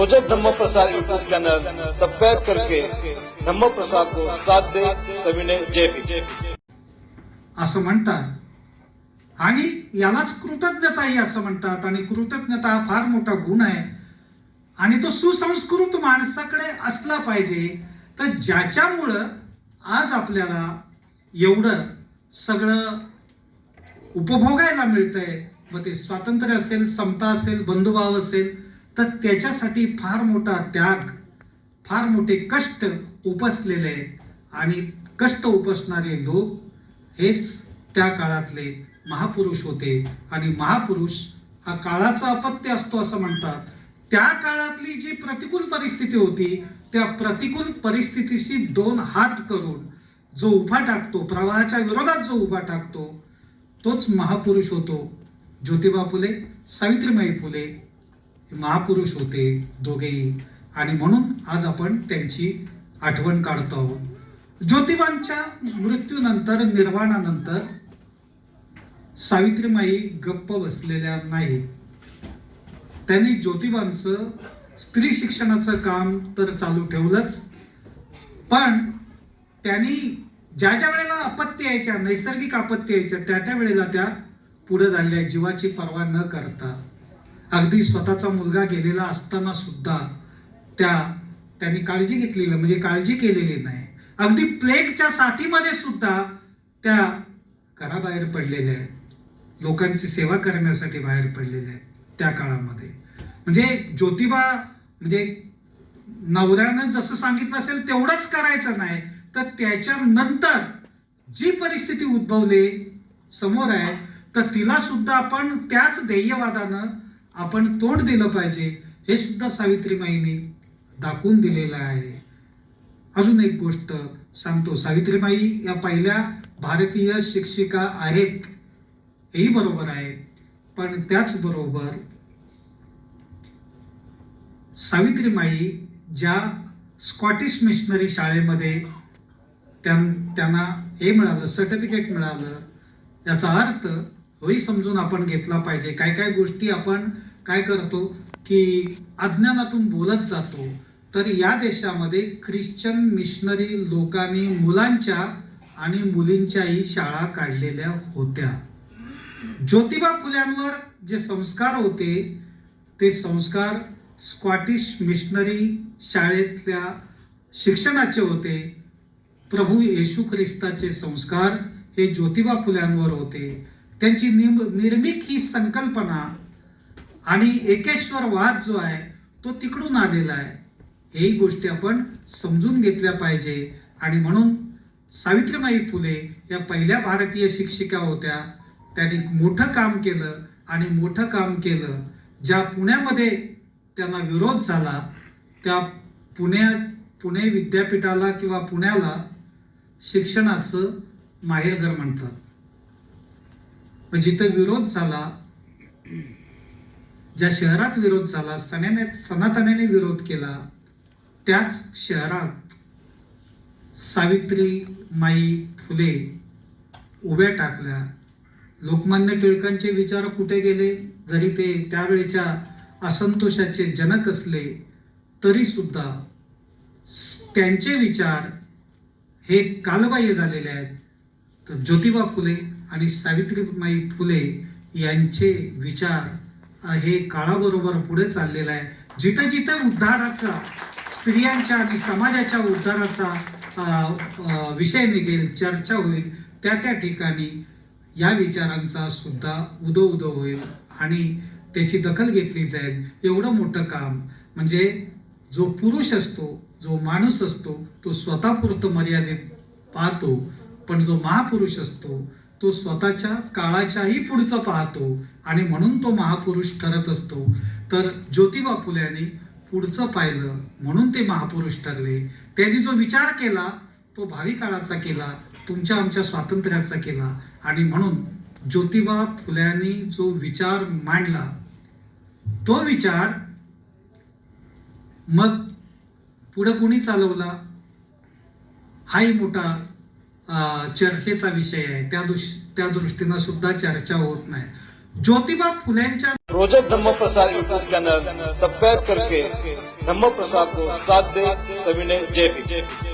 रोजक धम्म प्रसार YouTube channel subscribe करके धम्म प्रसार को साथ दे। सविनय जय भी असं म्हणतात. आणि यालाच कृतज्ञताही असं म्हणतात. आणि कृतज्ञता हा फार मोठा गुण आहे. आणि तो सुसंस्कृत माणसाकडे असला पाहिजे तर ज्याच्यामुळं आज आपल्याला एवढं सगळं उपभोगायला मिळतंय मग ते स्वातंत्र्य असेल समता असेल बंधुभाव असेल तर त्याच्यासाठी फार मोठा त्याग फार मोठे कष्ट उपसलेले आहेत आणि कष्ट उपसणारे लोक हेच त्या काळातले महापुरुष होते. आणि महापुरुष हा काळाचा अपत्य असतो असं म्हणतात. त्या काळातली जी प्रतिकूल परिस्थिती होती त्या प्रतिकूल परिस्थितीशी दोन हात करून जो उभा टाकतो प्रवाहाच्या विरोधात जो उभा टाकतो तोच महापुरुष होतो. ज्योतिबा फुले सावित्रीबाई फुले महापुरुष होते दोघेही. आणि म्हणून आज आपण त्यांची आठवण काढतो आहोत. ज्योतिबांच्या मृत्यूनंतर निर्वाणानंतर सावित्रीमाई गप्प बसलेल्या नाहीत. त्यांनी ज्योतिबांचं स्त्री शिक्षणाचं काम तर चालू ठेवलंच. पण त्यांनी ज्या ज्या वेळेला आपत्ती यायच्या नैसर्गिक आपत्ती यायच्या त्या त्या वेळेला त्या पुढे झाल्या जीवाची पर्वा न करता अगदी स्वतःचा मुलगा गेलेला असताना सुद्धा त्या त्यांनी काळजी घेतलेलं म्हणजे काळजी केलेली नाही. अगदी प्लेगच्या साथीमध्ये सुद्धा त्या घराबाहेर पडलेल्या आहेत. लोकांची सेवा करण्यासाठी बाहेर पडलेल्या आहेत त्या काळामध्ये. म्हणजे ज्योतिबा म्हणजे नवऱ्यानं जसं सांगितलं असेल तेवढंच करायचं नाही तर त्याच्यानंतर जी परिस्थिती उद्भवली समोर आहे तर तिला सुद्धा आपण त्याच ध्येयवादानं आपण तोंड दिलं पाहिजे हे सुद्धा सावित्रीमाईने दाखवून दिलेलं आहे. अजून एक गोष्ट सांगतो. सावित्रीबाई या पहिल्या भारतीय शिक्षिका आहेत. हेही बरोबर आहे. पण त्याचबरोबर सावित्रीमाई ज्या स्कॉटिश मिशनरी शाळेमध्ये त्यां त्यांना हे मिळालं सर्टिफिकेट मिळालं याचा अर्थ होई समजून आपण घेतला पाहिजे. काय काय गोष्टी आपण काय करतो की अज्ञानातून बोलत जातो. तर या देशामध्ये ख्रिश्चन मिशनरी लोकांनी मुलांच्या आणि मुलींच्याही शाळा काढलेल्या होत्या. ज्योतिबा फुल्यांवर जे संस्कार होते ते संस्कार स्कॉटिश मिशनरी शाळेतल्या शिक्षणाचे होते. प्रभू येशू ख्रिस्ताचे संस्कार हे ज्योतिबा फुल्यांवर होते. त्यांची निम निर्मिक ही संकल्पना आणि एकेश्वरवाद जो आहे तो तिकडून आलेला आहे. हेही गोष्टी आपण समजून घेतल्या पाहिजे. आणि म्हणून सावित्रीबाई फुले या पहिल्या भारतीय शिक्षिका होत्या. त्यांनी मोठं काम केलं आणि मोठं काम केलं. ज्या पुण्यामध्ये त्यांना विरोध झाला त्या पुण्यात पुणे विद्यापीठाला किंवा पुण्याला शिक्षणाचं माहेरघर म्हणतात. पण जिथं विरोध झाला ज्या शहरात विरोध झाला सण्याने सनातनाने विरोध केला त्याच शहरात सावित्री माई फुले उभ्या टाकल्या. लोकमान्य टिळकांचे विचार कुठे गेले? जरी ते त्यावेळेच्या असंतोषाचे जनक असले तरी सुद्धा त्यांचे विचार हे कालबाह्य झालेले आहेत. तर ज्योतिबा फुले आणि सावित्रीबाई फुले यांचे विचार हे काळाबरोबर पुढे चाललेला आहे. जिथं जिथं उद्धाराचा स्त्रियांच्या आणि समाजाच्या उद्धाराचा विषय निघेल चर्चा होईल त्या त्या ठिकाणी या विचारांचा सुद्धा उदो उदो होईल आणि त्याची दखल घेतली जाईल. एवढं मोठं काम. म्हणजे जो पुरुष असतो जो माणूस असतो तो स्वतःपुरतं मर्यादित पाहतो पण जो महापुरुष असतो तो स्वतःच्या काळाच्याही पुढचं पाहतो आणि म्हणून तो महापुरुष ठरत असतो. तर ज्योतिबा फुल्यांनी पुढचं पाहिलं म्हणून ते महापुरुष ठरले. त्यांनी जो विचार केला तो भावी काळाचा केला तुमच्या आमच्या स्वातंत्र्याचा केला. आणि म्हणून ज्योतिबा फुल्यांनी जो विचार मांडला तो विचार मग पुढं कुणी चालवला? हाही मोठा चर्चेचा विषय आहे. त्या दुष त्या दृष्टीनं सुद्धा चर्चा होत नाही. ज्योतिबा फुलेंच्या रोजक Dhamma Prasad YouTube channel subscribe करके धम्म प्रसाद को साथ दे. सभी ने जय